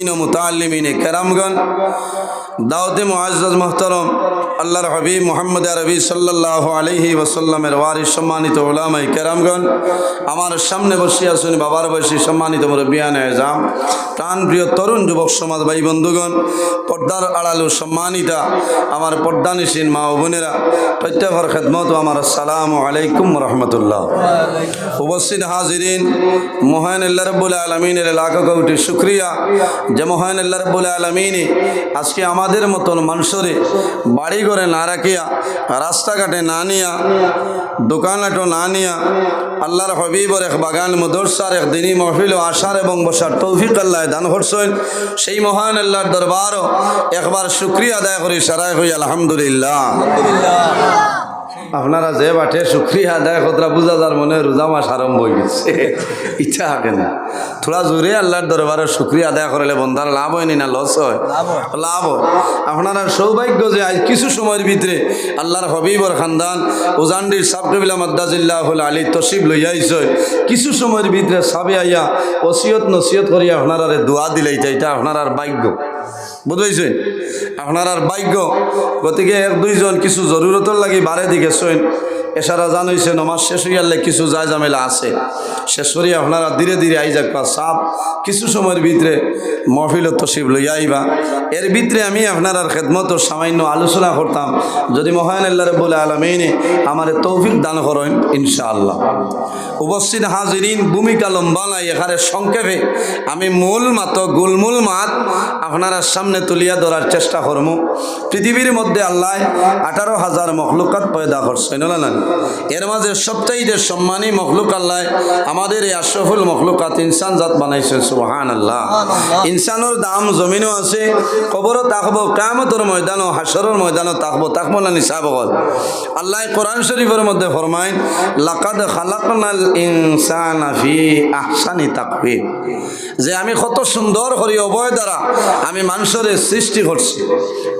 মুতালিমিন কেরামগণ দাউদে মুআজ্জাজ মোহতরম আল্লাহর হাবিব মোহাম্মদ আরবি সাল্লাহ আলহি ওসাল্লামের ওয়ারিস সম্মানিত ওলামাই কেরামগণ, আমার সামনে বসে আসুন বাবার বয়সী সম্মানিত মুরব্বিয়ান প্রাণ প্রিয় তরুণ যুবক সমাজ ভাই বন্ধুগণ, পর্দার আড়ালু সম্মানিতা আমার পর্দানিসীন মা ও বোনেরা প্রত্যেকের খেদমত আমার সালাম আলাইকুম রহমতুল্লাহ। উপস্থিত হাজিরিন মহান আল্লাহ রব্বুল আলমিনের লাখ কোটি শুক্রিয়া, যে মহান আল্লাহ রব্বুল আলমিনে আজকে আমাদের মতন মানুষরে বাড়ি ঘরে না রাখিয়া, রাস্তাঘাটে না নিয়া দোকানহাটো না নিয়া, আল্লাহর হবিবর এক বাগান মদরসার এক দিনী মহফিল ও আশার এবং বসার তৌফিক আল্লাহ দান করছেন। সেই মহান আল্লাহর দরবারও একবার শুক্রিয়া আদায় করি, সারাই হই আলহামদুলিল্লাহ। আপনারা যে বাটে শুক্রিয়া আদায় কতরা বুঝা যার মনে রোজা মাস আরম্ভ হয়ে গেছে। ইচ্ছা থাকে না। থোড়া জোরে আল্লাহর দরবারে শুক্রিয়া আদায় করলে বন্ধার লাভ হয়নি না লস হয়? লাভ হয়। আপনারা সৌভাগ্য যে আজ কিছু সময়ের ভিতরে আল্লাহর হবিবর খানদান উজান্ডির সাবকবিলা মাদ্দাজিল্লাহ আলী তসিব লইয়া আইসয়। কিছু সময়ের ভিতরে সাবে আইয়া ওসিয়ত নসিয়ত করিয়া আপনারা দোয়া দিলেই এটা আপনার ভাগ্য। বুঝাইছেন আপনার আর ভাগ্য। গতিকে এক দুইজন কিছু জরুরতর লাগে বারে দিকে শোন এসারা জানাইছে নমাজ শেষ হইয়ালে কিছু যায় জামেলা আছে। শেষ করি আপনারা ধীরে ধীরে আই যাক সাপ। কিছু সময়ের ভিতরে মহফিল তসিব লইয়া আইবা। এর ভিতরে আমি আপনার আর খেদমত সামান্য আলোচনা করতাম। যদি মহান আল্লাহ বলে আলমিনে আমার তৌফিক দান করেন, ইনশাআল্লাহ। উপস্থিত হাজিরিন, ভূমিকা লম্বা নাই, এখানে সংক্ষেপে আমি মূল মাত, গুলমূল মাত আপনারা সামনে তুলিয়া ধরার চেষ্টা করব পৃথিবীর মধ্যে আল্লাহ আঠারো হাজার মখলুকাত পয়দা করছে না না? এর মাঝে সবচাইতে সম্মানী মখলুক আল্লাহ আমাদের এই আশরফুল মখলুকাত ইনসান জাত বানাইছে সুবহান আল্লাহ ইনসানের দাম, জমিনও আছে কবরও তাকবো কামতর ময়দানও হাসরের ময়দানও তাকবো তাকবো না নিসাব হল। আল্লাহ কোরআন শরীফের মধ্যে ফরমাইন লাকাদ খালাকনাল ইনসান ফি আহসানি তাকবীর যে আমি কত সুন্দর করি অবয় দ্বারা আমি মানুষের সৃষ্টি করছি।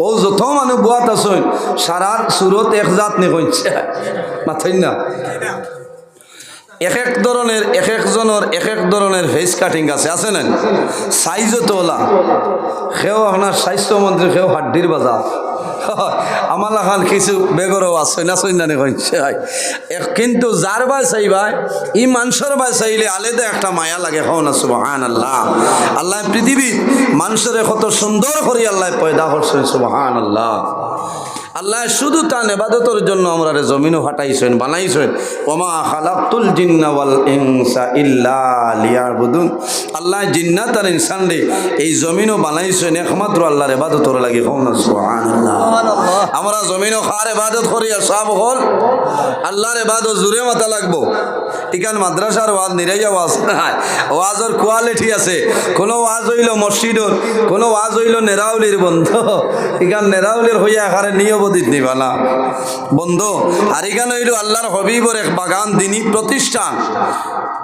ও যত মানুষ বুয়াত আছেন সারার সুরত এক জাত নে কইছে। মাথাই না? এক এক ধরনের এক একজনের এক এক ধরনের ফেস কাটিং আছে আছে না সাইজও তোলা সেও আপনার স্বাস্থ্যমন্ত্রী, সেও হাড্ডির বাজার। আমার লাখান কিছু বেগরও আছে, না সই না কইছে কিন্তু যার বাই চাইবাই ই মানুষের বাই চাইলে আলাদা একটা মায়া লাগে, হও না সুবহান আল্লাহ আল্লাহ পৃথিবী মানুষের কত সুন্দর করে আল্লাহ পয়দা করছেন সুবহান আল্লাহ আল্লাহ শুধু তা নেবাদতর জন্য আমরা জমিনও হাঁটাইছেন বানাইছেন। ওমা খালাকুল জিন্নাওয়াল ইনসা ইল্লা লিয়াবুদুন। আল্লাহ জিন্নাত আর ইনসান রে এই জমিনও বানাইছেন একমাত্র আল্লাহর এবাদতর লাগে না আমরা জমিনও খার এবাদত করি আর সব হল আল্লাহর এবাদত জুড়ে মাথা লাগবো। এখান মাদ্রাসার ওয়াজ, নিরাইয়া ওয়াজ নাই। ওয়াজর কোয়ালিটি আছে। কোনো ওয়াজ হইল মসজিদর কোনো ওয়াজ হইল নেরাউলির বন্ধ। ইকান নেরাউলির হইয়া এখানে নিয়বদিত নিবালা বন্ধ, আর ইকান হইল আল্লাহর হবিবর এক বাগান, দিনী প্রতিষ্ঠান।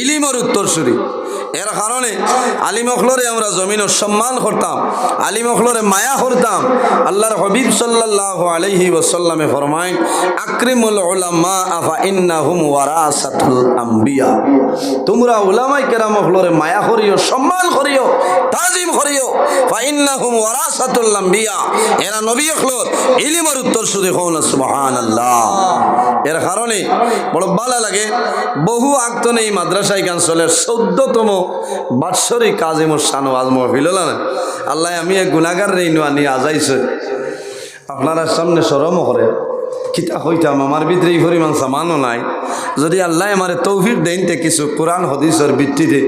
ইলিমর উত্তরসূরি এর কারণে আলিমখলরে আমরা জমিনের সম্মান করতাম আলিমখলরে মায়া করতাম। আল্লাহর হবিব সাল্লাহ আলহি ওসাল্লামে ফরমাইন আকরিমুল ওলামা আফা ইন্নাহুম ওয়ারাসাতুল আম্বিয়া। তোমরা ওলামাই কেরামখলরে মায়া করিও, সম্মান করিও, তাজিম করিও। ফা ইন্নাহুম ওয়ারাসাতুল আম্বিয়া। এরা নবী অখলর ইলিমর উত্তর সুদে হন সুবহানাল্লাহ। এর কারণে বড় ভালো লাগে, বহু আগতনে এই মাদ্রাসায় কাঞ্চলের চৌদ্দতম বাৎসরিক কাজে মোর সানো আজ মহফিল না? আল্লাহ আমি এক গুণাগার রে নোয়া নিয়ে আজাইছে। আপনারা সামনে সরম করে। কিতা হইতাম, আমার ভিতরে এই পরিমাণ সামানও নাই। যদি আল্লাহ আমার তৌফিক দেনতে কিছু কোরআন, হদিসের ভিত্তিতে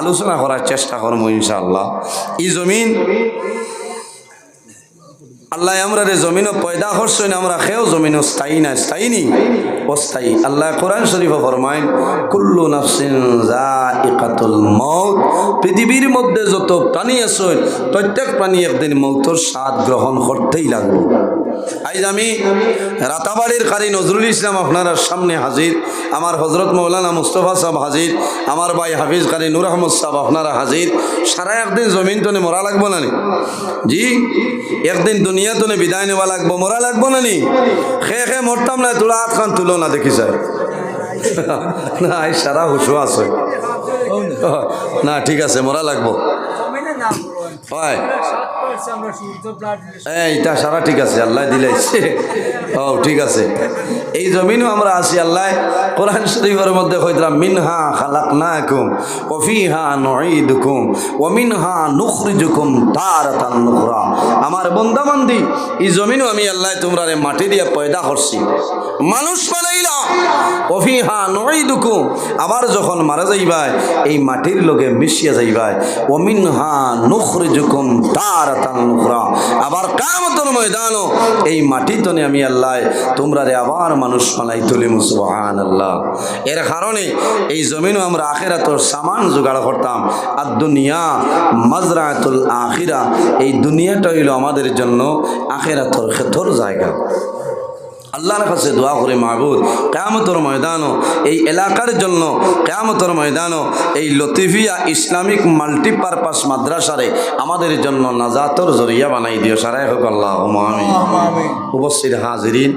আলোচনা করার চেষ্টা করব ইনশাআল্লাহ। এই জমিন আল্লাহ আমরা রে জমিনও পয়দা করছেন আমরা খেয়েও জমিন স্থায়ী না, স্থায়ী নি? অস্থায়ী। আল্লাহ কোরআন শরীফ ফরমাইন কুল্লু নাফসিন মৌত মউত পৃথিবীর মধ্যে যত প্রাণী আছে, প্রত্যেক প্রাণী একদিন মৌতর স্বাদ গ্রহণ করতেই লাগবে। আজ আমি রাতাবাড়ির কারি নজরুল ইসলাম আপনার সামনে হাজির, আমার হজরত মৌলানা মুস্তফা সাহেব হাজির, আমার ভাই হাফিজ কারি নুর আহমদ সাহেব আপনারা হাজির। সারা একদিন জমিন তনে মরা লাগবো না নি? জি, একদিন দুনিয়া তনে বিদায় নেওয়া লাগবো, মরা লাগবো না নি? খে খে মরতাম না তোরা হাত খান তুলো না, দেখি স্যার না সারা হুশো আছে। না, ঠিক আছে, মরা লাগবো। এইটা সারা ঠিক আছে, আল্লাহ দিলাইছে। ও ঠিক আছে। এই জমিনও আমরা আছি, আল্লাহ কোরআন শরীফের মধ্যে কইতাম, মিনহা খালাকনাকুম ওয়া ফিহা নুঈদুকুম ওয়া মিনহা নুখরিজুকুম তারাতান নুখরা। আমার বন্দাবান্দি, এই জমিনও আমি, আল্লাহ, তোমরা মাটি দিয়ে পয়দা করছি। মানুষ বানাইলা। ওয়া ফিহা নুঈদুকুম। আবার যখন মারা যাইবাই এই মাটির লগে মিশিয়া যাইবাই ওয়া মিনহা আবার এই মাটি তনে আমি আল্লাহ তোমরা রে আবার মানুষ তুলি এর কারণে এই জমিনও আমরা আখেরাতর সামান জোগাড় করতাম। আর দুনিয়া, মাজরাতুল আখিরা, এই দুনিয়াটা হইল আমাদের জন্য আখেরাতর ক্ষেত্র জায়গা। আল্লাহর কাছে দোয়া করে মাহবুদ কেয়ামতর ময়দানও এই এলাকার জন্য কেয়ামতর ময়দানও এই লতিফিয়া ইসলামিক মাল্টিপারপাস মাদ্রাসারে আমাদের জন্য নাজাতর জরিয়া বানাই দিও। সারাই হোক আল্লাহ উপস্থিত হাজিরিন।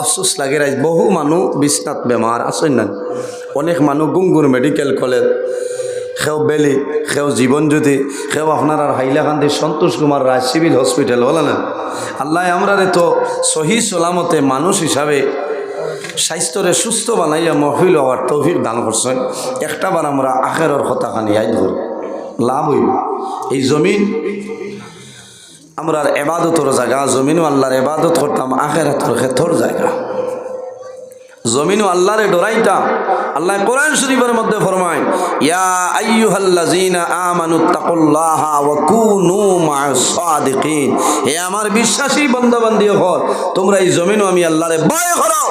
আফসোস লাগে বহু মানুষ বিছনাত বেমার আছেন না অনেক মানুষ গুঙ্গুর মেডিকেল কলেজ। সেও বেলি সেও জীবনজ্যোতি সেও আপনার আর হাইলাকান্দি সন্তোষ কুমার রায় সিভিল হসপিটাল, বলে না? আল্লাহ আমরা তো সহি সলামতে মানুষ হিসাবে স্বাস্থ্যরে সুস্থ বানাইয়া মহিল হওয়ার তৌফিক দান করছেন। একটাবার আমরা আখেরর কথাখানি আইন করি লাভ হইব এই জমিন আমরা এবাদতর জায়গা, জমিনও আল্লাহর এবাদত করতাম, আখেরাতর ক্ষেত্রর জায়গা। জমিনও আল্লাহরে ডরাইতাম। আল্লাহ কোরআন শরীফের মধ্যে আমার বিশ্বাসী বান্দাবান্দি হল তোমরা এই জমিনও আমি আল্লাহরে ভয় করো।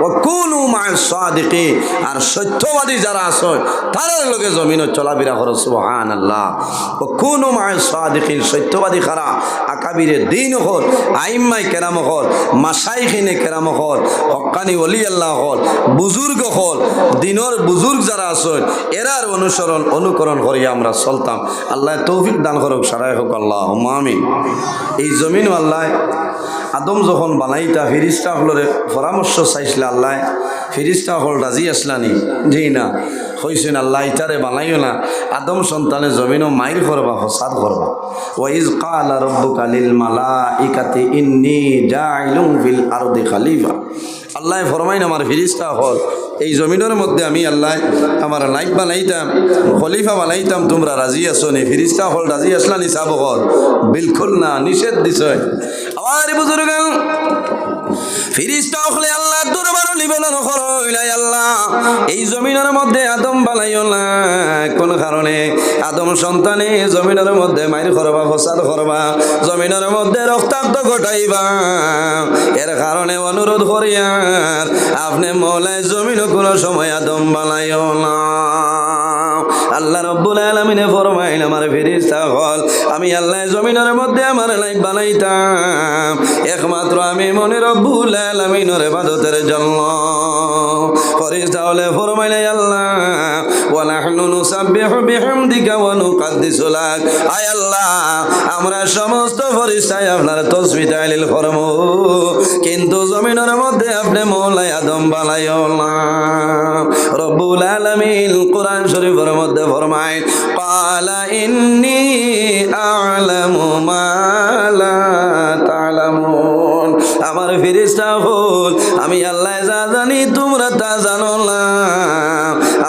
ওয়া কুনু মা'আস সাদিকিন। আর সত্যবাদী যারা আছে, তাদের লগে জমিনও চলাফেরা করো, সুবহানাল্লাহ। ওয়া কুনু মা'আস সাদিকিন। সত্যবাদী খারা, আকাবিরে দিন হল আইম্মাই কেরাম হল মাসাইখিনে কেরাম হল হক্কানি ওলি আল্লাহ হল, বুজুর্গ হল দিনর বুজুর্গ যারা আসেন এরার অনুসরণ অনুকরণ করিয়া আমরা চলতাম। আল্লাহ তৌফিক দান করুক সারাই হোক আল্লাহ মামি এই জমিন আল্লাহ আদম যখন বানাইতা, ফিরিস্তা হলরে পরামর্শ চাইছিল, আল্লাহ, ফিরিস্তা হল রাজি আসলানি জি না। হইছেন আল্লাহ ইতারে বানাইও না। আদম সন্তানে জমিনও মাইর করবা ফসাদ করবা ওয়াইজ কালা রব্বু কালিল মালা ইকাতে ইন্নি জাইলুম ফিল আরদি খালিফা। আল্লাহ ফরমাইন আমার ফিরিস্তা হল এই জমিনের মধ্যে আমি আল্লাহ আমার লাইফ বানাইতাম, খলিফা বানাইতাম, তোমরা রাজি আছো নি? ফিরিস্তা হল রাজি আসলা নি চাব হল বিলকুল না, নিষেধ দিছ। আমার বুজুর্গ ফিরিস্তা হলে আল্লাহ দরবার নিবেদন আল্লাহ। এই জমিনের মধ্যে আদম বানাইও না, কোন কারণে? আদম সন্তানে জমিনের মধ্যে মাইর করবা, ফসাদ করবা, জমিনের মধ্যে রক্তাক্ত ঘটাইবা। এর কারণে অনুরোধ করিয়ার আপনি মৌলায় জমিন কোনো সময় আদম বানাইও না। আল্লাহ রব্বুল আলমিনে ফরমাইল, আমার ফেরিস্তা হল আমি আল্লাহ জমিনের মধ্যে আমার লাইফ বানাইতাম। একমাত্র আমি মনে রব্বুল আলমিনের বাদতের জন্য। ফরিস্তা হলে ফরমাইলে আল্লাহ ওয়ানাহনু নুসাব্বিহু বিহামদিকা ওয়া নুকাদ্দিসু লাক। আয় আল্লাহ সমস্ত কিন্তু আপনি মৌলাই আদম কোরআন শরীফের মধ্যে ফরমায়, পালা ইন্নি আ'লামু মা লা তা'লামুন। আমার ফিরিস্তা হল আমি আল্লাহ যা জানি তোমরা তা জানো না।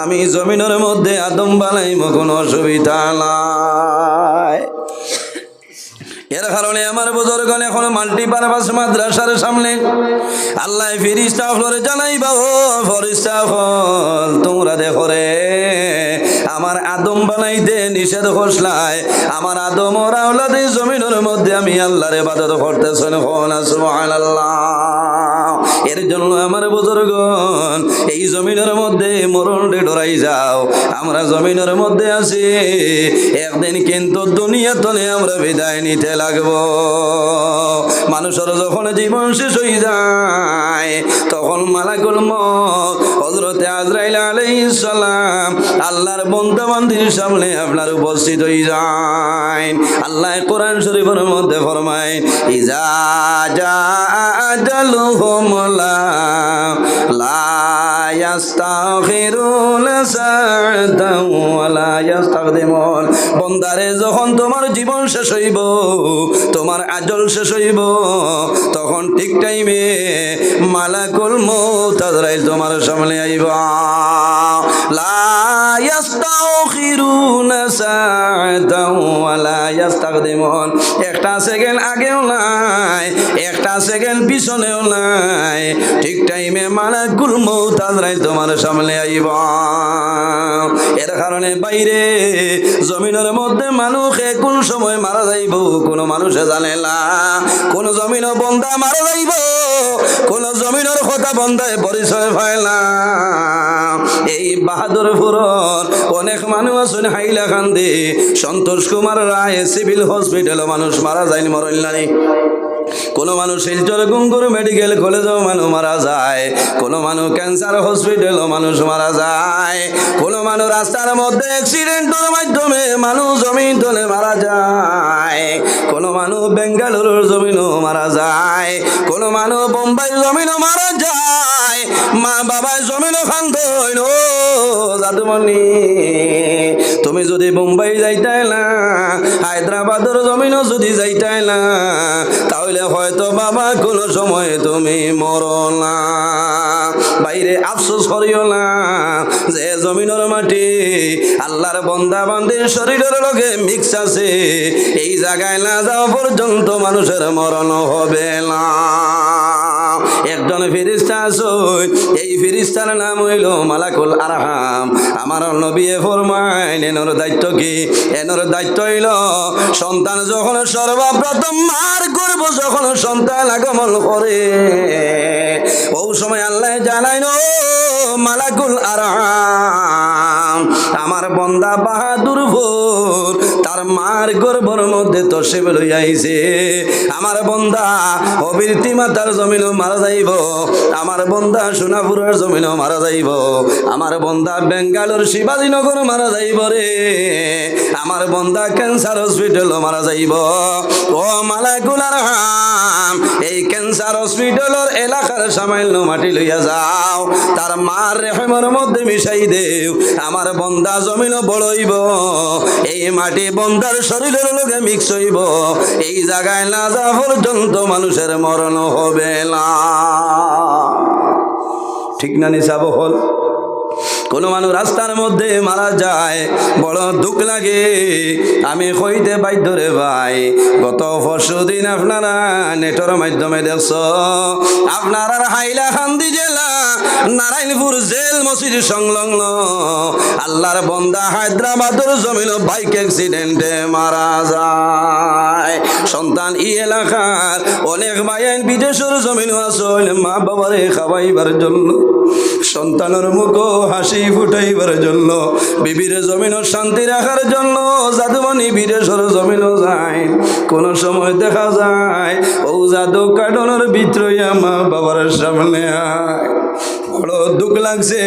আমি জমিনের মধ্যে আদম বানাইব, কোনো অসুবিধা নাই বুজুর্গণ এখন মাল্টিপারপাস মাদ্রাসার সামনে। আল্লাহ ফিরিস্তা ফ্লোরে জানাইবা ও ফরিস্তা ফল তোমরা দেখো রে, আমার আদম বানাইতে নিষেধ ঘোষলায় আমার আদম ওরা জমিনের মধ্যে আমি আল্লাহরে বাদত করতেছেন হন সুবহানাল্লাহ। এর জন্য আমার বুজুর্গন এই জমিনের মধ্যে মরণ রে ডরাই যাও। আমরা জমিনের মধ্যে আছি, একদিন কিন্তু দুনিয়া তলে আমরা বিদায় নিতে লাগবো। মানুষের যখন জীবন শেষ হয়ে যায়, তখন মালাকুল মত হজরতে আজরাইল আলাইহিস সালাম আল্লাহর বন্দাবান্দির সামনে আপনার উপস্থিত হয়ে যায়। আল্লাহ কোরআন শরীফের মধ্যে ফরমায়, ইজা জা আজালুহুম বন্দারে, যখন তোমার জীবন শেষ হইব, তোমার আজল শেষ হইব, তখন ঠিক টাইমে মালাকুল মৌত তোমার সামনে আইব। একটা সেকেন্ড আগেও নাই, একটা সেকেন্ড পিছনেও নাই। ঠিক টাইমে মালাকুল মৌত আজরাইল তোমার সামনে আইব। এর কারণে বাইরে জমিনের মধ্যে মানুষে কোন সময় মারা যাইব, কোন মানুষে জানে না। কোন জমিন বন্ধা মারা যাইব, কোন জমিনের কথা বন্ধায় পরিচয় পায় না। এই বাহাদুরপুরর অনেক মানুষ আছেন হাইলাকান্দি সন্তোষ কুমার রায়, সিভিল হসপিটালে মানুষ মারা যায়নি মরল্লানি কোনো মানুষ শিলচর গুঙ্গুর মেডিকেল কলেজেও মানুষ মারা যায়। কোনো মানুষ ক্যান্সার হসপিটালও মানুষ মারা যায়। কোনো মানুষ রাস্তার মধ্যে অ্যাক্সিডেন্টের মাধ্যমে মানুষ জমিন তলে মারা যায়। কোনো মানুষ বেঙ্গালুরুর জমিনও মারা যায়। কোনো মানুষ বোম্বাই জমিনও মারা যায়। মা বাবাই জমিনও খান্ত ও তুমি যদি বোম্বাই যাইতাই না, হায়দ্রাবাদের জমিনও যদি যাইতাই না, তাহলে হয়তো বাবা কোনো সময় তুমি মরো না। বাইরে আফসোস করিও না, যে জমিনের মাটি আল্লাহর বন্দা বান্দির শরীরের লগে মিক্স আছে, এই জায়গায় না যাওয়া পর্যন্ত মানুষের মরণ হবে না। একজন ফিরিস্তা আসই এই ফিরিস্তার নাম হইল মালাকুল আরহাম। আমার নবী ফরমাইন এনর দায়িত্ব কি? এনর দায়িত্ব হইল সন্তান যখন সর্বপ্রথম মার করব, যখন সন্তান আগমন করে। ও সময় আল্লাহ জানাইন মালাকুল আরহাম, আমার বন্দা বাহাদুর ভোর মার গর্ভর মধ্যে তসেব লইয়াইছে। আমার বন্দা অবীরতি মাতার জমিনও মারা যাইব। আমার বন্দা সোনাপুরের জমিনও মারা যাইব। আমার বন্দা বেঙ্গালোর শিবাজীনগর মারা যাইব রে। আমার বন্দা ক্যান্সার হসপিটালও মারা যাইব। ও মালাকুলার হাম, এই ক্যান্সার হসপিটালের এলাকার সামান্য মাটি লইয়া যাও। তার মার রেহেমের মধ্যে মিশাই দেও। আমার বন্দা জমিনও বড়ইব এই মাটি বন্দার শরীরের লোকে মিক্স হইব। এই জায়গায় না যা পর্যন্ত মানুষের মরণ হবে না। ঠিক না নিসাব হল? কোনো মানুষ রাস্তার মধ্যে মারা যায়, বড় দুঃখ লাগে। আমি কইতে বাধ্য রে ভাই, গত পরশু দিন আপনারা নেটের মাধ্যমে দেখছ, আপনার হাইলাকান্দি জেলা, নারায়ণপুর জেল মসজিদ সংলগ্ন। আল্লাহর বন্দা হায়দ্রাবাদের জমিন বাইক অ্যাক্সিডেন্টে মারা যায়। সন্তান ই এলাকার অনেক মায়ের বিদেশের জমিন আসল মা বাবারে খাওয়াইবার জন্য। সন্তানের মুখ হাসি ফুটাইবার জন্য, বিবির জমিন শান্তি রাখার জন্য জাদুমানি বিদেশর জমিন যায়। কোন সময় দেখা যায়, ও জাদু কাটনের ভিতরে আমার বাবার সামনে আয়। বড় দুঃখ লাগছে।